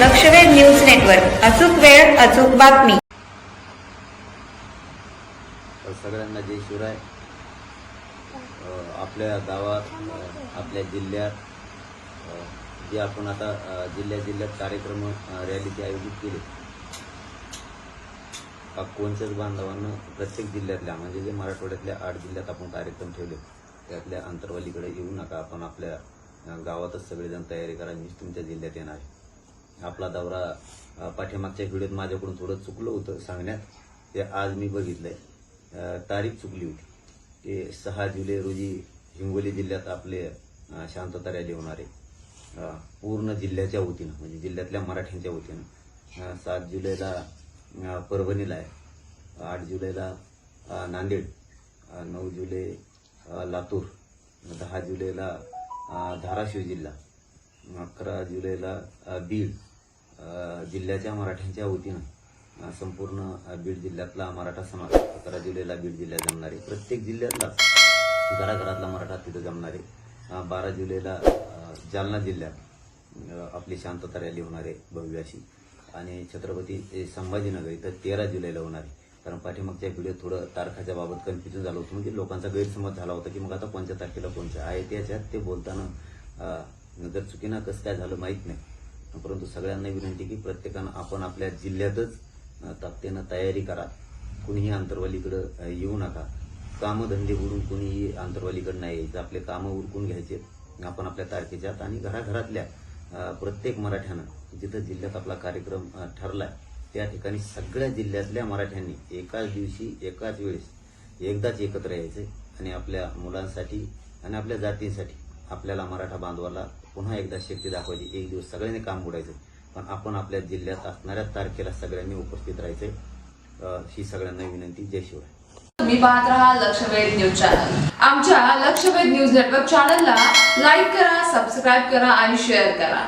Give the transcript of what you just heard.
लक्षवेध news network. अचूक वेळ अचूक बातमी. सगळ्यांना जय शिवराय. आपल्या गावात आपल्या जिल्ह्यात जे आपण आता जिल्ह्या जिल्ह्यात कार्यक्रम अ, रॅलीचे आयोजित केले. कोणत्याच बांधवांना प्रत्येक जिल्ह्यातल्या म्हणजे जे मराठवाड्यातल्या आठ जिल्ह्यात आपण कार्यक्रम ठेवले त्यातल्या अंतरवालीकडे येऊ नका. आपण आपल्या गावातच सगळेजण तयारी करा मीच तुमच्या जिल्ह्यात येणार आहे. आपला दौरा पाठीमागच्या व्हिडिओत माझ्याकडून थोडं चुकलं होतं सांगण्यात. ते आज मी बघितलंय. तारीख चुकली होती. ते सहा जुलै रोजी हिंगोली जिल्ह्यात आपले शांतता रॅली होणार आहे पूर्ण जिल्ह्याच्या वतीनं म्हणजे जिल्ह्यातल्या मराठ्यांच्या वतीनं सात जुलैला परभणीला आहे. आठ जुलैला नांदेड नऊ जुलै लातूर दहा जुलैला धाराशिव जिल्हा. अकरा जुलैला बीड जिल्ह्याच्या मराठ्यांच्या वतीनं संपूर्ण बीड जिल्ह्यातला मराठा समाज अकरा जुलैला बीड जिल्ह्यात जमणार आहे प्रत्येक जिल्ह्यातला घराघरातला मराठा तिथं जमणार आहे बारा जुलैला जालना जिल्ह्यात आपली शांतता रॅली होणार आहे भव्य अशी. आणि छत्रपती संभाजीनगर इथं तेरा जुलैला होणार. आहे कारण पाठीमागच्या व्हिडिओ थोडं तारखाच्या बाबत कन्फ्युजन झालं होतं म्हणजे लोकांचा गैरसमज झाला होता की मग आता कोणत्या तारखेला कोणत्या आहे त्याच्यात ते बोलताना नंतर चुकीनं कसं काय झालं माहीत नाही. परंतु सगळ्यांना विनंती की प्रत्येकानं आपण आपल्या जिल्ह्यातच अ, ताकदीनं तयारी करा. कुणीही आंतरवालीकडं येऊ नका. कामधंदे उडून कुणीही आंतरवालीकडं नाही यायचं. आपले कामं उरकून घ्यायचे. आपण आपल्या तारखेच्यात आणि घराघरातल्या प्रत्येक मराठ्यानं जिथं जिल्ह्यात आपला कार्यक्रम ठरला ठरलाय त्या ठिकाणी सगळ्या जिल्ह्यातल्या मराठ्यांनी एकाच दिवशी एकाच वेळेस एकदाच एकत्र यायचे आणि आपल्या मुलांसाठी आणि आपल्या जातींसाठी आपल्याला मराठा बांधवाला पुन्हा एकदा शक्ती दाखवायची. एक दिवस सगळ्यांनी काम बुडायचं. पण आपण आपल्या जिल्ह्यात असणाऱ्या तारखेला सगळ्यांनी उपस्थित राहायचे. ही सगळ्यांना विनंती. जय शिवाय तुम्ही पाहत राहा लक्षवेध न्यूज चॅनल. आमच्या लक्षवेध न्यूज नेटवर्क चॅनलला लाईक करा सबस्क्राईब करा आणि शेअर करा.